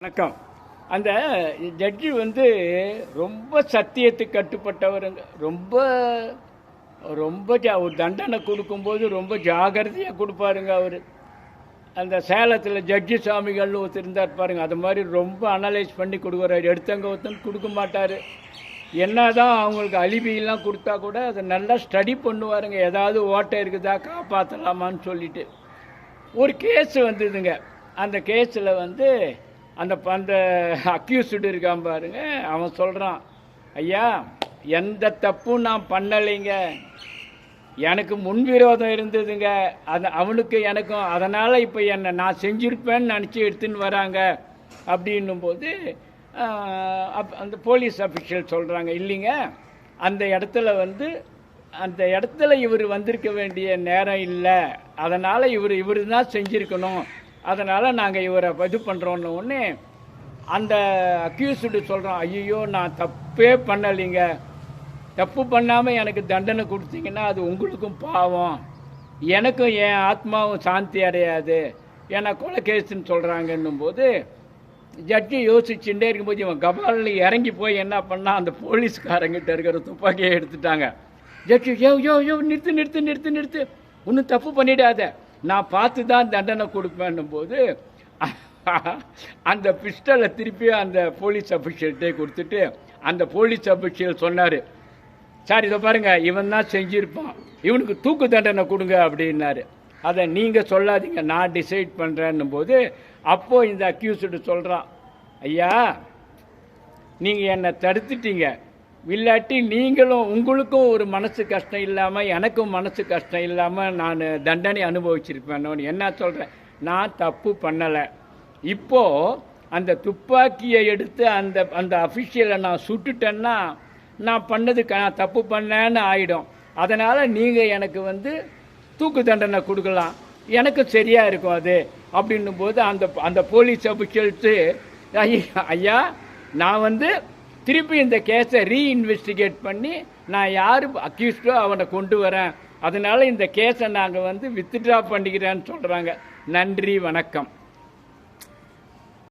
வணக்கம். அந்த ஜட்ஜி வந்து ரொம்ப சத்தியத்துக்கு கட்டுப்பட்டவருங்க. ரொம்ப ரொம்ப ஜா- ஒரு தண்டனை கொடுக்கும்போது ரொம்ப ஜாகிரதையாக கொடுப்பாருங்க அவர். அந்த சேலத்தில் ஜட்ஜி சாமிகள்னு ஒருத்தர் இருந்தார் பாருங்க. அது மாதிரி ரொம்ப அனலைஸ் பண்ணி கொடுக்குறாரு. எடுத்தவங்க ஒருத்தன் கொடுக்க மாட்டார். என்ன தான் அவங்களுக்கு அலிபியெல்லாம் கொடுத்தா கூட அதை நல்லா ஸ்டடி பண்ணுவாருங்க. ஏதாவது ஓட்டை இருக்குதா காப்பாற்றலாமான்னு சொல்லிட்டு. ஒரு கேஸ் வந்ததுங்க. அந்த கேஸில் வந்து அந்த ப- அந்த அக்யூஸ்டு இருக்கான் பாருங்க அவன் சொல்கிறான் ஐயா எந்த தப்பும் நான் பண்ணலைங்க. எனக்கு முன்விரோதம் இருந்ததுங்க. அது அவனுக்கு எனக்கும் அதனால் இப்போ என்னை நான் செஞ்சுருப்பேன்னு நினச்சி எடுத்துன்னு வராங்க. அப்படின்னும் போது அப் அந்த போலீஸ் அஃபிஷியல் சொல்கிறாங்க இல்லைங்க அந்த இடத்துல வந்து அந்த இடத்துல இவர் வந்திருக்க வேண்டிய நேரம் இல்லை. அதனால் இவர் இவர் தான் செஞ்சுருக்கணும். அதனால் நாங்கள் இவரை இது பண்ணுறோன்னு ஒன்று அந்த அக்யூஸ்டு சொல்கிறோம் ஐயோ நான் தப்பே பண்ணலைங்க. தப்பு பண்ணாமல் எனக்கு தண்டனை கொடுத்தீங்கன்னா அது உங்களுக்கும் பாவம். எனக்கும் என் ஆத்மாவும் சாந்தி அடையாது. ஏன்னா கொலை கேஸுன்னு சொல்கிறாங்கன்னும் போது ஜட்ஜி யோசிச்சுட்டே இருக்கும்போது இவன் கபாலில் இறங்கி போய் என்ன பண்ணால் அந்த போலீஸ்காரங்கிட்ட இருக்கிற துப்பாக்கியை எடுத்துட்டாங்க. ஜட்ஜி யோ யோ யோ நிறுத்து நிறுத்து நிறுத்து நிறுத்து. ஒன்றும் தப்பு பண்ணிடாத. நான் பார்த்து தான் தண்டனை கொடுப்பேன்னும் போது அந்த பிஸ்டலை திருப்பி அந்த போலீஸ் அஃபிஷியல்கிட்டே கொடுத்துட்டு அந்த போலீஸ் அஃபிஷியல் சொன்னார் சார் இதை பாருங்கள் இவன் தான் செஞ்சுருப்பான். இவனுக்கு தூக்கு தண்டனை கொடுங்க அப்படின்னாரு. அதை நீங்கள் சொல்லாதீங்க நான் டிசைட் பண்ணுறேன்னும் போது அப்போது இந்த அக்யூஸ்டு சொல்கிறான் ஐயா நீங்கள் என்னை தடுத்துட்டீங்க. இல்லாட்டி நீங்களும் உங்களுக்கும் ஒரு மனசு கஷ்டம் இல்லாமல் எனக்கும் மனசு கஷ்டம் இல்லாமல் நான் தண்டனை அனுபவிச்சிருப்பேன் என்ன சொல்கிறேன் நான் தப்பு பண்ணலை. இப்போது அந்த துப்பாக்கியை எடுத்து அந்த அந்த அஃபிஷியலை நான் சுட்டுட்டேன்னா நான் பண்ணது நான் தப்பு பண்ணேன்னு ஆகிடும் அதனால் நீங்கள் எனக்கு வந்து தூக்கு தண்டனை கொடுக்கலாம். எனக்கு சரியாக இருக்கும் அது. அப்படின்னும் போது அந்த அந்த போலீஸ் அபிஷியல்ஸு ஐயா நான் வந்து திருப்பி இந்த கேஸை ரீஇன்வெஸ்டிகேட் பண்ணி நான் யார் அக்யூஸ்டோ அவனை கொண்டு வரேன். அதனால் இந்த கேஸை நாங்கள் வந்து வித்ட்ரா பண்ணிக்கிறேன்னு சொல்கிறாங்க நன்றி வணக்கம்.